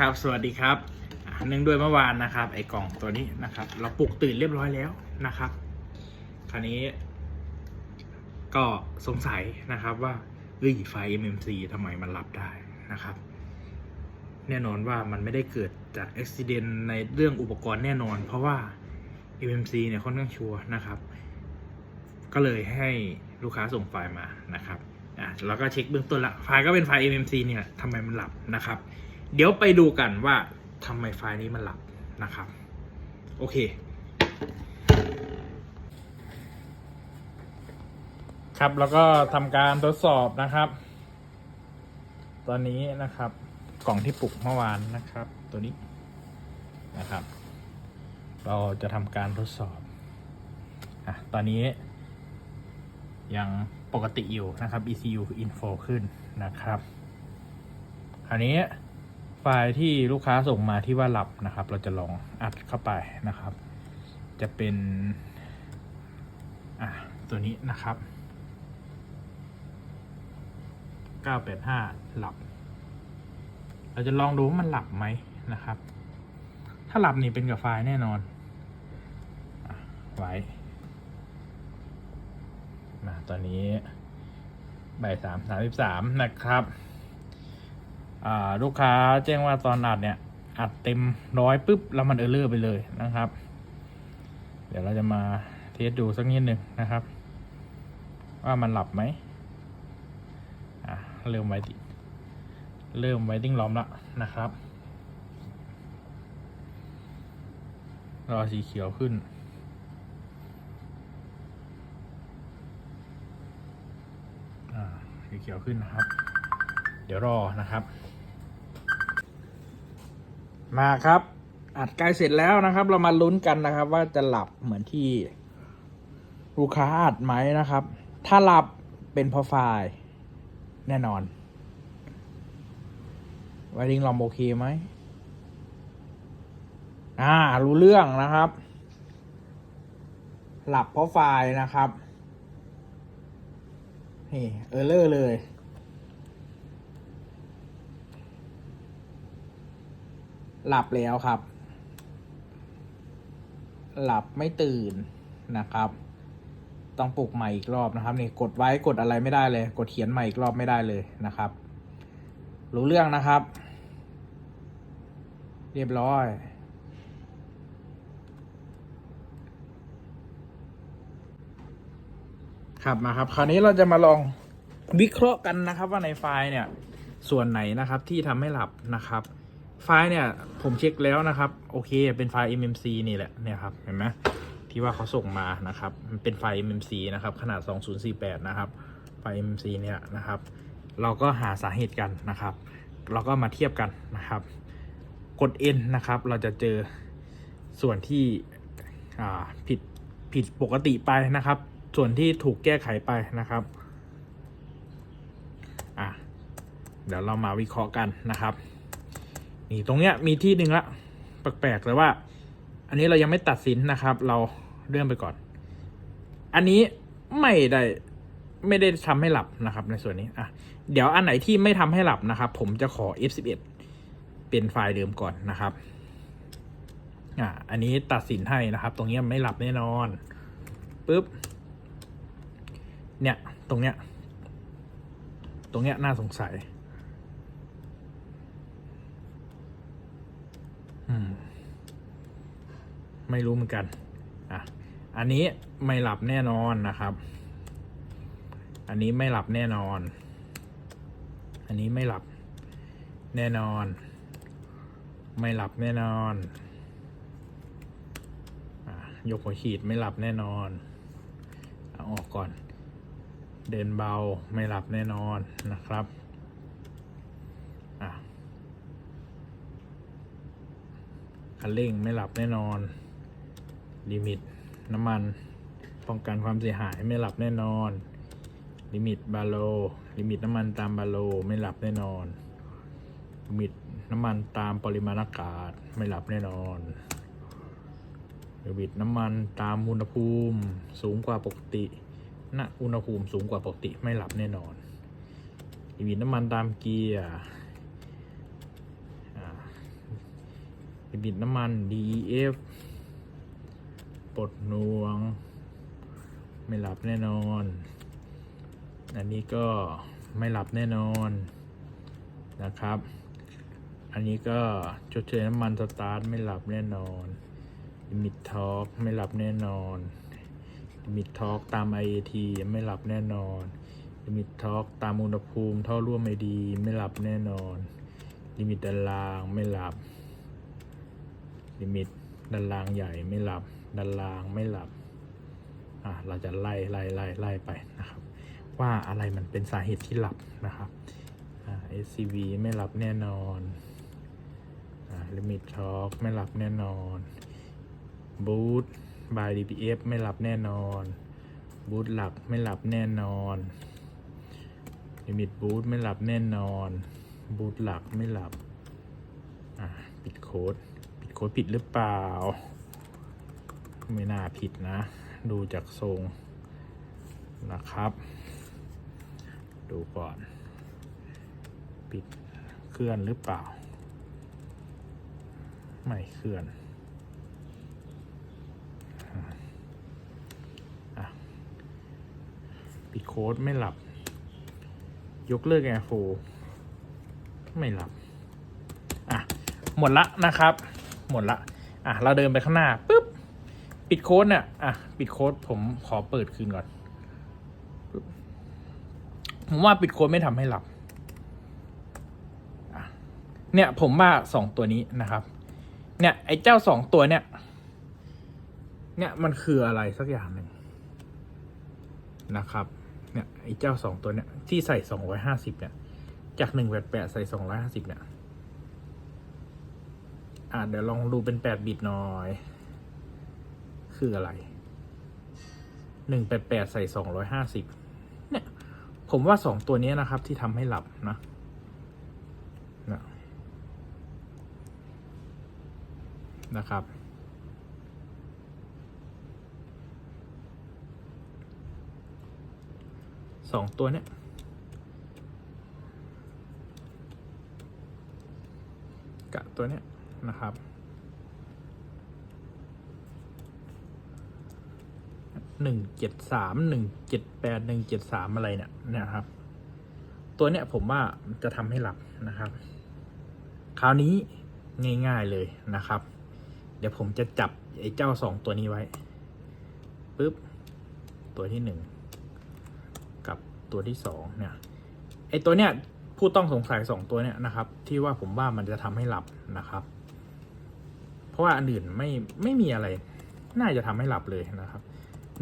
ครับสวัสดีครับเนื่องด้วยเมื่อวานนะครับ ไอ้กล่องตัวนี้นะครับ เราปลุกตื่นเรียบร้อยแล้วนะครับ คราวนี้ ก็สงสัยนะครับว่าเฮ้ยไฟ MMC ทำไมมันรับได้นะครับ แน่นอนว่ามันไม่ได้เกิดจากอุบิเหตุในเรื่องอุปกรณ์แน่นอน เพราะว่า MMC เนี่ยค่อนข้างชัวร์นะครับ ก็เลยให้ลูกค้าส่งไฟล์มานะครับอะเราก็เช็คเบื้องต้นละไฟล์ก็เป็นไฟล์ MMC เนี่ยทำไมมันหลับนะครับ เดี๋ยวไปดูกันว่าทำไมไฟล์นี้มันหลับนะครับ โอเค ครับแล้วก็ทำการทดสอบนะครับ ตอนนี้นะครับกล่องที่ปลุกเมื่อวานนะครับ ตัวนี้นะครับ เราจะทำการทดสอบอะตอนนี้ ยังปกติอยู่นะครับ ECU info ขึ้นนะครับ คราวนี้ ไฟล์ที่ลูกค้าส่งมาที่ว่าหลับนะครับ เราจะลองอัดเข้าไปนะครับ จะเป็นอะตัวนี้นะครับ 985 หลับ เราจะลองดูว่ามันหลับไหมนะครับ ถ้าหลับนี่เป็นกับไฟล์แน่นอนอไว้มาตอนนี้บ่ายสามสามสิบสามนะครับ ลูกค้าแจ้งว่าตอนอัดเนี่ยอัดเต็มร้อยปุ๊บแล้วมันเออร์เลอร์ไปเลยนะครับ เดี๋ยวเราจะมาเทสดูสักนิดหนึ่งนะครับ ว่ามันหลับไหมอะเริ่มไว้ดิเริ่มไวติ้งล้อมแล้วนะครับ รอสีเขียวขึ้นอ่าสีเขียวขึ้นนะครับ เดี๋ยวรอนะครับ มาครับ อัดใกล้เสร็จแล้วนะครับ เรามาลุ้นกันนะครับ ว่าจะหลับเหมือนที่ลูกค้าอัดไหมนะครับ ถ้าหลับเป็นพราะไฟล์แน่นอนไวริงลอมโอเคไหมอ่า รู้เรื่องนะครับ หลับเพราะไฟล์นะครับ นี่ เออเลอร์เลย หลับแล้วครับ หลับไม่ตื่นนะครับ ต้องปลุกใหม่อีกรอบนะครับนี่กดไว้กดอะไรไม่ได้เลย กดเขียนใหม่อีกรอบไม่ได้เลยนะครับ รู้เรื่องนะครับ เรียบร้อยครับมาครับ คราวนี้เราจะมาลองวิเคราะห์กันนะครับว่าในไฟล์เนี่ยส่วนไหนนะครับที่ทำให้หลับนะครับ ไฟล์เนี่ยผมเช็คแล้วนะครับ โอเคเป็นไฟล์ MMC นี่แหละเนี่ยครับเห็นไหมที่ว่าเขาส่งมานะครับมันเป็นไฟล์ MMC นะครับขนาด 2048 นะครับ ไฟล์ MMC เนี่ยนะครับ เราก็หาสาเหตุกันนะครับ เราก็มาเทียบกันนะครับ กด N นะครับ เราจะเจอส่วนที่อ่าผิดผิดปกติไปนะครับ ส่วนที่ถูกแก้ไขไปนะครับอะเดี๋ยวเรามาวิเคราะห์กันนะครับ นี่ตรงเนี้ยมีที่หนึ่งละแปลกๆเลยว่า อันนี้เรายังไม่ตัดสินนะครับ เราเลื่อนไปก่อน อันนี้ไม่ได้ไม่ได้ทำให้หลับนะครับ ในส่วนนี้อะเดี๋ยวอันไหนที่ไม่ทำให้หลับนะครับ ผมจะขอ F11 เป็นไฟล์เดิมก่อนนะครับอะอันนี้ตัดสินให้นะครับ ตรงนี้ไม่หลับแน่นอนปุ๊บเนี่ย ตรงเนี้ย ตรงเนี้ยน่าสงสัย อืม ไม่รู้เหมือนกันอะอันนี้ไม่หลับแน่นอนนะครับ อันนี้ไม่หลับแน่นอน อันนี้ไม่หลับแน่นอน ไม่หลับแน่นอนอะยกหัวขีดไม่หลับแน่นอน เอาออกก่อน เดินเบาไม่หลับแน่นอนนะครับอะ คันเร่งไม่หลับแน่นอน ลิมิตน้ำมัน ป้องกันความเสียหายไม่หลับแน่นอน ลิมิตบาโล ลิมิตน้ำมันตามบาโลไม่หลับแน่นอน ลิมิตน้ำมันตามปริมาณอากาศไม่หลับแน่นอนลิมิตน้ำมันตามอุณหภูมิสูงกว่าปกติณอุณหภูมิสูงกว่าปกติไม่หลับแน่นอนลิมิตน้ำมันตามเกียร์อ่า บิดน้ำมัน DEF ปลดหน่วง ไม่หลับแน่นอน อันนี้ก็ไม่หลับแน่นอนนะครับ อันนี้ก็ชดเชยน้ำมันสตาร์ทไม่หลับแน่นอนลิมิตทอร์กไม่หลับแน่นอนลิมิตทอร์กตาม IAT ไม่หลับแน่นอนลิมิตทอร์กตามอุณหภูมิท่อร่วมไม่ดี ไม่หลับแน่นอนลิมิตด้านล่างไม่หลับ ลิมิตด้านล่างใหญ่ไม่หลับด้านล่างไม่หลับอะเราจะไล่ไล่ไล่ไล่ไปนะครับ ว่าอะไรมันเป็นสาเหตุที่หลับนะครับอ่า SCV ไม่หลับแน่นอนอ่า Limit Torque ไม่หลับแน่นอน Boot by DPF ไม่หลับแน่นอน Boot หลักไม่หลับแน่นอน Limit Boot ไม่หลับแน่นอน Boot หลักไม่หลับ อ่า ปิดโค้ด โค้ดผิดหรือเปล่า ไม่น่าผิดนะ ดูจากทรงนะครับ ดูก่อน ปิดเคลื่อนหรือเปล่า ไม่เคลื่อนอปิดโค้ดไม่หลับ ยกเลิกแอร์โฟไม่หลับ อะ หมดละนะครับ หมดละอะเราเดินไปข้างหน้าปุ๊บปิดโค้ดเนี่ยอะปิดโค้ดผมขอเปิดคืนก่อนผมว่าปิดโค้ดไม่ทำให้หลับเนี่ยผมว่าสองตัวนี้นะครับ เนี่ยไอ้เจ้าสองตัวเนี่ย เนี่ยมันคืออะไรสักอย่างหนึ่งนะครับ เนี่ยไอ้เจ้าสองตัวเนี่ยที่ใส่สองร้อยห้าสิบเนี่ย จากหนึ่งแปดแปดใส่สองร้อยห้าสิบเนี่ย อ่าเดี๋ยวลองดูเป็นแปดบิตหน่อย คืออะไรหนึ่งแปดแปดใส่สองร้อยห้าสิบเนี่ย ผมว่าสองตัวนี้นะครับ ที่ทำให้หลับนะนะนะครับ สองตัวเนี้ยกะตัวเนี้ย นะครับหนึ่งเจ็ดสามหนึ่งเจ็ดแปดหนึ่งเจ็ดสามอะไรเนี่ยนะครับ ตัวเนี้ยผมว่าจะทำให้หลับนะครับ คราวนี้ง่ายๆเลยนะครับ เดี๋ยวผมจะจับไอ้เจ้าสองตัวนี้ไว้ปุ๊บตัวที่หนึ่งกับตัวที่สองเนี่ยไอ้ตัวเนี้ยผู้ต้องสงสัยสองตัวเนี่ยนะครับ ที่ว่าผมว่ามันจะทำให้หลับนะครับ เพราะว่าอันอื่นไม่ไม่มีอะไร น่าจะทำให้หลับเลยนะครับ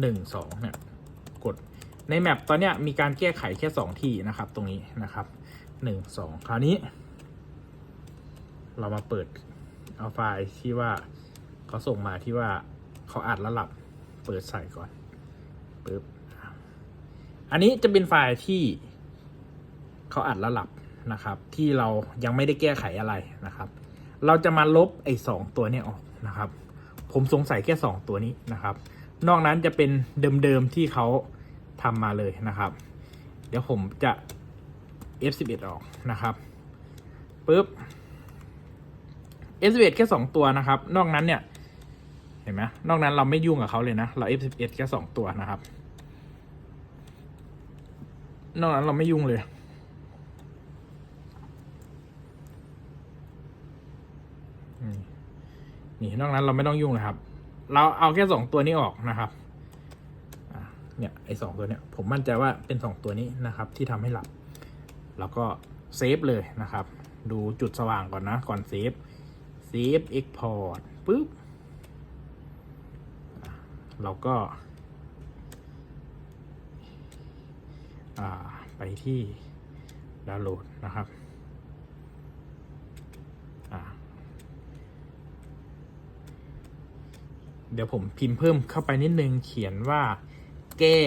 หนึ่งสองเนี่ยกดในแมปตอนเนี้ยมีการแก้ไขแค่สองที่นะครับ ตรงนี้นะครับหนึ่งสองคราวนี้ เรามาเปิดเอาไฟล์ที่ว่าเขาส่งมาที่ว่าเขาอัดแล้วหลับเปิดใส่ก่อนปึ๊บอันนี้จะเป็นไฟล์ที่เขาอัดแล้วหลับนะครับ ที่เรายังไม่ได้แก้ไขอะไรนะครับ เราจะมาลบไอ้สองตัวนี้ออกนะครับ ผมสงสัยแค่สองตัวนี้นะครับ นอกนั้นจะเป็นเดิมๆที่เขาทำมาเลยนะครับ เดี๋ยวผมจะ F11 ออกนะครับปุ๊บ F11 แค่สองตัวนะครับ นอกนั้นเนี่ยเห็นไหมนอกนั้นเราไม่ยุ่งกับเขาเลยนะ เรา F11 แค่สองตัวนะครับ นอกนั้นเราไม่ยุ่งเลย นี่ นี่นอกนั้นเราไม่ต้องยุ่งเลยครับ เราเอาแค่สองตัวนี้ออกนะครับเนี่ยไอ้สองตัวเนี้ยผมมั่นใจว่าเป็นสองตัวนี้นะครับที่ทำให้หลับ แล้วก็เซฟเลยนะครับ ดูจุดสว่างก่อนนะ ก่อนเซฟเซฟเอ็กพอร์ตปุ๊บเราก็ไปที่ดาวน์โหลดนะครับ อ่า เดี๋ยวผมพิมพ์เพิ่มเข้าไปนิดนึง เขียนว่า แก้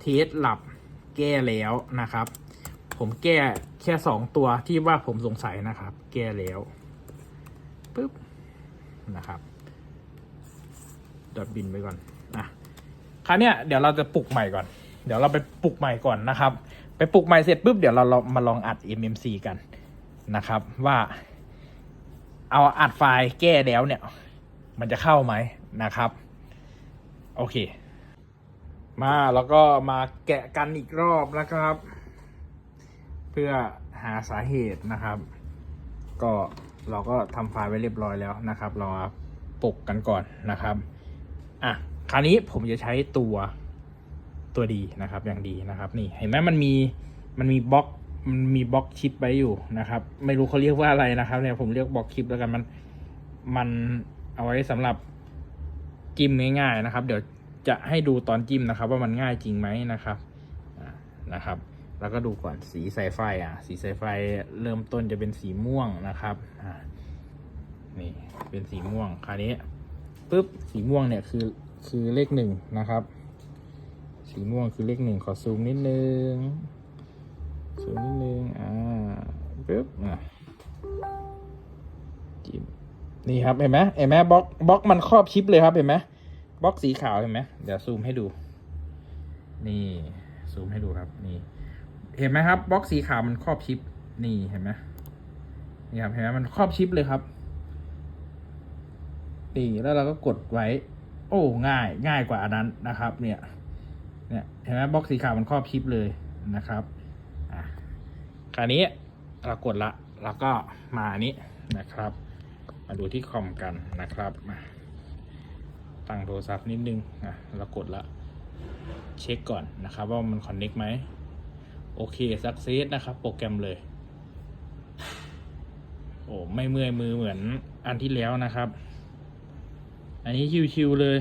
เทสหลับ แก้แล้วนะครับ ผมแก้แค่สองตัวที่ว่าผมสงสัยนะครับ แก้แล้วปึ๊บนะครับดอทบินไปก่อนอะคราวเนี้ยเดี๋ยวเราจะปลุกใหม่ก่อน เดี๋ยวเราไปปลุกใหม่ก่อนนะครับ ไปปลุกใหม่เสร็จปุ๊บเดี๋ยวเราเรามาลองอัด MMC กันนะครับว่า เอาอัดไฟล์แก้แล้วเนี่ย มันจะเข้าไหมนะครับ โอเค มาแล้วก็มาแกะกันอีกรอบนะครับ เพื่อหาสาเหตุนะครับ ก็เราก็ทำไฟล์ไว้เรียบร้อยแล้วนะครับ เราปกกันก่อนนะครับอะคราวนี้ผมจะใช้ตัวตัวดีนะครับ อย่างดีนะครับ นี่เห็นไหมมันมีมันมีบล็อกมันมีบล็อกชิปไว้อยู่นะครับ ไม่รู้เขาเรียกว่าอะไรนะครับเนี่ยผมเรียกบล็อกชิปแล้วกันมันมัน เอาไว้สำหรับจิ้มง่ายๆนะครับ เดี๋ยวจะให้ดูตอนจิ้มนะครับ ว่ามันง่ายจริงไหมนะครับนะครับ แล้วก็ดูก่อนสีสายไฟอะ สีสายไฟเริ่มต้นจะเป็นสีม่วงนะครับอ่านี่เป็นสีม่วงคราวนี้ปุ๊บสีม่วงเนี่ยคือคือเลขหนึ่งนะครับ สีม่วงคือเลขหนึ่งขอซูมนิดนึงซูมนิดนึงอ่าปุ๊บอะจิ้ม นี่ครับเห็นไหมเห็นไหมบล็อกบล็อกมันครอบชิปเลยครับเห็นไหมบล็อกสีขาวเห็นไหมเดี๋ยวซูมให้ดู นี่ซูมให้ดูครับ นี่ เห็นไหมครับบล็อกสีขาวมันครอบชิป นี่เห็นไหมนี่ครับเห็นไหมมันครอบชิปเลยครับ นี่แล้วเราก็กดไว้ โอ้ง่ายง่ายกว่าอันนั้นนะครับ เนี่ย เนี่ยเห็นไหมบล็อกสีขาวมันครอบชิปเลยนะครับอะคราวนี้เรากดละ แล้วก็มาอันนี้นะครับ มาดูที่คอมกันนะครับมาตั้งโทรศัพท์นิดนึงอะเรากดละเช็คก่อนนะครับว่ามันคอนเน็กไหมโอเคสักเซสนะครับโปรแกรมเลย โอ้ไม่เมื่อยมือเหมือนอันที่แล้วนะครับ อันนี้ชิวๆเลย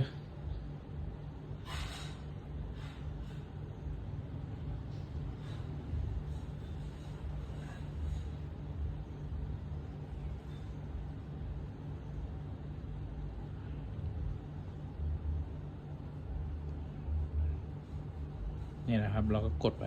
นี่นะครับ เราก็กดไป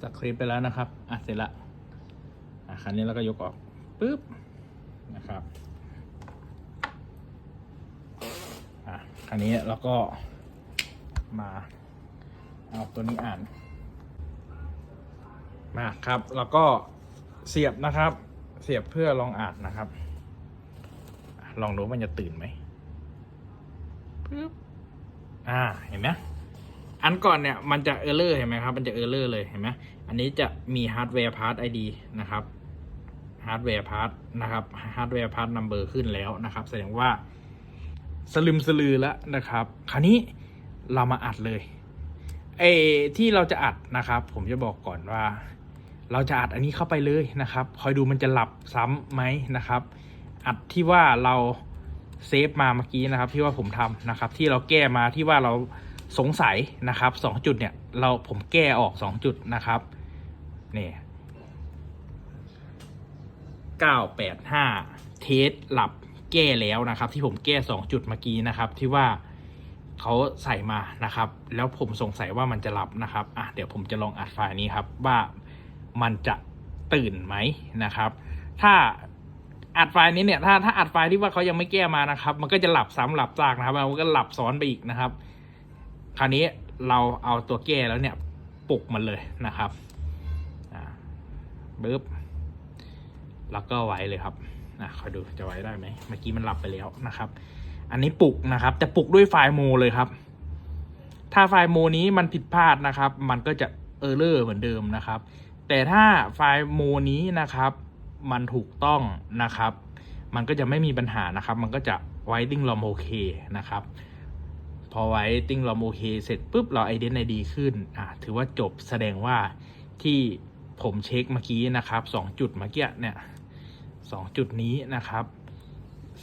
อะจากคลิปไปแล้วนะครับ อะเสร็จละอะครั้นี้เราก็ยกออกปุ๊บนะครับอะครั้นี้เราก็มาเอาตัวนี้อ่านมาครับแล้วก็เสียบนะครับ เสียบเพื่อลองอ่านนะครับ ลองดูมันจะตื่นไหมปุ๊บอ่าเห็นไหม อันก่อนเนี่ยมันจะเออร์เลอร์เห็นไหมครับ มันจะเออร์เลอร์เลยเห็นไหมอันนี้จะมีฮาร์ดแวร์พาร์ทไอดีนะครับฮาร์ดแวร์พาร์ทนะครับฮาร์ดแวร์พาร์ทนัมเบอร์ขึ้นแล้วนะครับ แสดงว่าสลึมสลือแล้วนะครับ คราวนี้เรามาอัดเลยไอที่เราจะอัดนะครับ ผมจะบอกก่อนว่า เราจะอัดอันนี้เข้าไปเลยนะครับ คอยดูมันจะหลับซ้ำไหมนะครับ อัดที่ว่าเราเซฟมาเมื่อกี้นะครับ ที่ว่าผมทำนะครับ ที่เราแก้มาที่ว่าเรา สงสัยนะครับสองจุดเนี่ยเราผมแก้ออกสองจุดนะครับนี่เก้าแปดห้าเทสหลับแก้แล้วนะครับ ที่ผมแก้สองจุดเมื่อกี้นะครับ ที่ว่าเขาใส่มานะครับ แล้วผมสงสัยว่ามันจะหลับนะครับอะเดี๋ยวผมจะลองอัดไฟล์นี้ครับว่ามันจะตื่นไหมนะครับ ถ้าอัดไฟล์นี้เนี่ยถ้าถ้าอัดไฟล์ที่ว่าเขายังไม่แก้มานะครับ มันก็จะหลับซ้ำหลับซากนะครับมันก็หลับซ้อนไปอีกนะครับ คราวนี้เราเอาตัวแก้แล้วเนี่ยปลุกมันเลยนะครับบึ๊บแล้วก็ไว้เลยครับนะคอยดูจะไว้ได้ไหมเมื่อกี้มันหลับไปแล้วนะครับ อันนี้ปลุกนะครับ แต่ปลุกด้วยไฟล์โมเลยครับ ถ้าไฟล์โมนี้มันผิดพลาดนะครับ มันก็จะเออร์เลอร์เหมือนเดิมนะครับ แต่ถ้าไฟล์โมนี้นะครับ มันถูกต้องนะครับ มันก็จะไม่มีปัญหานะครับ มันก็จะไวติ้งลอมโอเคนะครับ พอไว้ติ้งลอมโอเคเสร็จปุ๊บเราไอเดนไอดีขึ้นอะถือว่าจบแสดงว่าที่ผมเช็คเมื่อกี้นะครับสองจุดเมื่อกี้เนี่ยสองจุดนี้นะครับ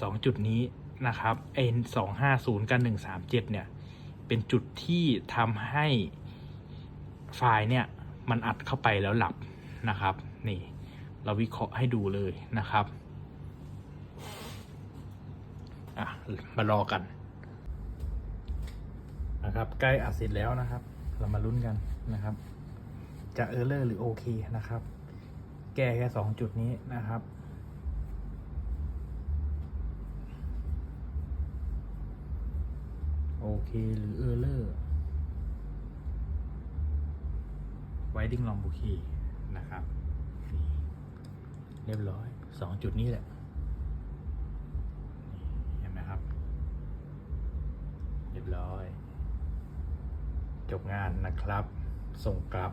สองจุดนี้นะครับเอ็นสองห้าศูนย์กับหนึ่งสามเจ็ดเนี่ยเป็นจุดที่ทำให้ไฟล์เนี่ยมันอัดเข้าไปแล้วหลับนะครับนี่เราวิเคราะห์ให้ดูเลยนะครับ อะ มารอกัน นะครับใกล้อัดเสร็จแล้วนะครับ เรามาลุ้นกันนะครับ จะเออร์เลอร์หรือโอเคนะครับ แก้แค่สองจุดนี้นะครับโอเคหรือเออร์เลอร์ไวดิ้งลองบุคีนะครับนี่เรียบร้อยสองจุดนี้แหละเห็นไหมครับ เรียบร้อย จบงานนะครับ ส่งกลับ